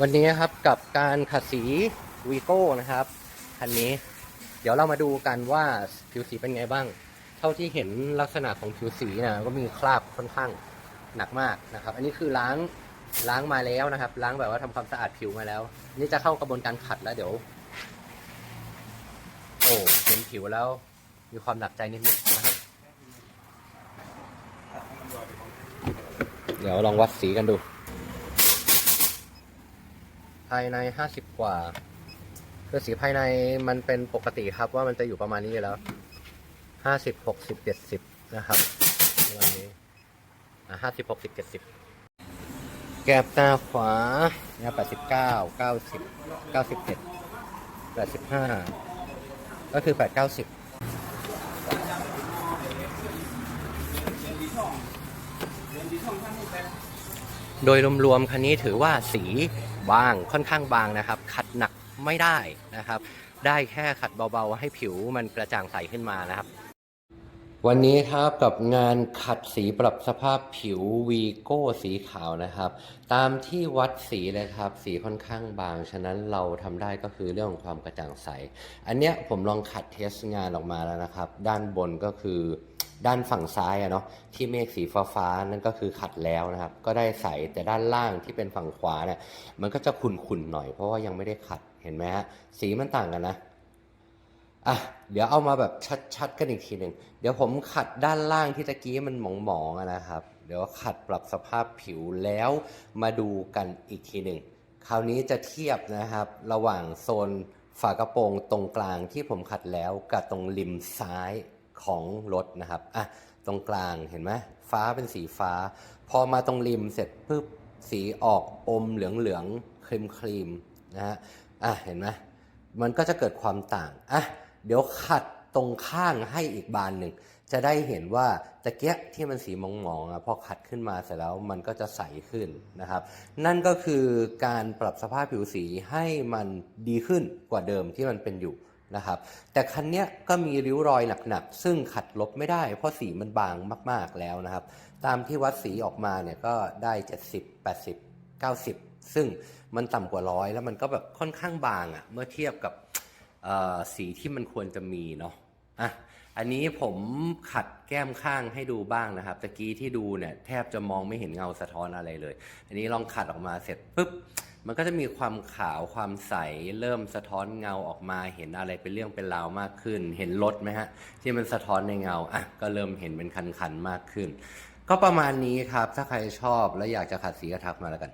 วันนี้ครับกับการขัดสีวีโก้นะครับคันนี้ เดี๋ยวเรามาดูกันว่าผิวสีเป็นไงบ้าง เท่าที่เห็นลักษณะของผิวสีนะก็มีคราบค่อนข้างหนักมากนะครับ อันนี้คือล้างล้างมาแล้วนะครับ ล้างแบบว่าทำความสะอาดผิวมาแล้ว นี่จะเข้ากระบวนการขัดแล้วเดี๋ยว โอ้เห็นผิวแล้ว มีความหนักใจนิดนึงนะครับเดี๋ยวลองวัดสีกันดู ภายในห้าสิบกว่าคือสีภายในมันเป็นปกติครับว่ามันจะอยู่ประมาณนี้อยู่แล้วห้าสิบหกสิบเจ็ดสิบนะครับประมาณนี้อ่าห้าสิบหกสิบเจ็ดสิบแก้มตาขวาเนี่ยแปดสิบเก้าเก้าสิบเก้าสิบเจ็ดแปดสิบห้าก็คือแปดเก้าสิบ โดยรวมๆคันนี้ถือว่าสีบางค่อนข้างบางนะครับ ขัดหนักไม่ได้นะครับ ได้แค่ขัดเบาๆ ให้ผิวมันกระจ่างใสขึ้นมานะครับ วันนี้ครับกับงานขัดสีปรับสภาพผิววีโก้สีขาวนะครับ ตามที่วัดสีเลยครับ สีค่อนข้างบาง ฉะนั้นเราทำได้ก็คือเรื่องของความกระจ่างใส อันเนี้ยผมลองขัดเทสงานออกมาแล้วนะครับ ด้านบนก็คือ ด้านฝั่งซ้ายอะเนาะที่เมฆสีฟ้าฟ้าๆนั่นก็คือขัดแล้วนะครับ ก็ได้ใสแต่ด้านล่างที่เป็นฝั่งขวาเนี่ยมันก็จะขุ่นๆหน่อยเพราะว่ายังไม่ได้ขัดเห็นไหมฮะสีมันต่างกันนะอะเดี๋ยวเอามาแบบชัดๆกันอีกทีหนึ่งเดี๋ยวผมขัดด้านล่างที่ตะกี้มันหมองๆนะครับ เดี๋ยวขัดปรับสภาพผิวแล้วมาดูกันอีกทีหนึ่งคราวนี้จะเทียบนะครับ ระหว่างโซนฝากระโปรงตรงกลางที่ผมขัดแล้วกับตรงริมซ้าย ของรถนะครับอะตรงกลางเห็นไหมฟ้าเป็นสีฟ้า พอมาตรงริมเสร็จปุ๊บสีออกอมเหลืองๆครีมครีมนะฮะอะเห็นไหมมันก็จะเกิดความต่างอะเดี๋ยวขัดตรงข้างให้อีกบานหนึ่ง จะได้เห็นว่าตะเกียะที่มันสีมองๆอะพอขัดขึ้นมาเสร็จแล้วมันก็จะใสขึ้นนะครับ นั่นก็คือการปรับสภาพผิวสีให้มันดีขึ้นกว่าเดิมที่มันเป็นอยู่ นะครับ แต่คันนี้ก็มีริ้วรอยหนักๆ ซึ่งขัดลบไม่ได้ เพราะสีมันบางมากๆแล้วนะครับ ตามที่วัดสีออกมาเนี่ยก็ได้ 70 80 90 ซึ่งมันต่ำกว่าร้อยแล้วมันก็แบบค่อนข้างบางอะ่ะ เมื่อเทียบกับสีที่มันควรจะมีเนาะอะอันนี้ผมขัดแก้มข้างให้ดูบ้างนะครับตะกี้ที่ดูเนี่ยแทบจะมองไม่เห็นเงาสะท้อนอะไรเลย อันนี้ลองขัดออกมาเสร็จปุ๊บ มันก็จะมีความขาวความใส เริ่มสะท้อนเงาออกมา เห็นอะไรเป็นเรื่องเป็นราวมากขึ้น เห็นรถไหมฮะที่มันสะท้อนในเงาอะก็เริ่มเห็นเป็นคันๆมากขึ้น ก็ประมาณนี้ครับถ้าใครชอบและอยากจะขัดสีกระทักมาแล้วกัน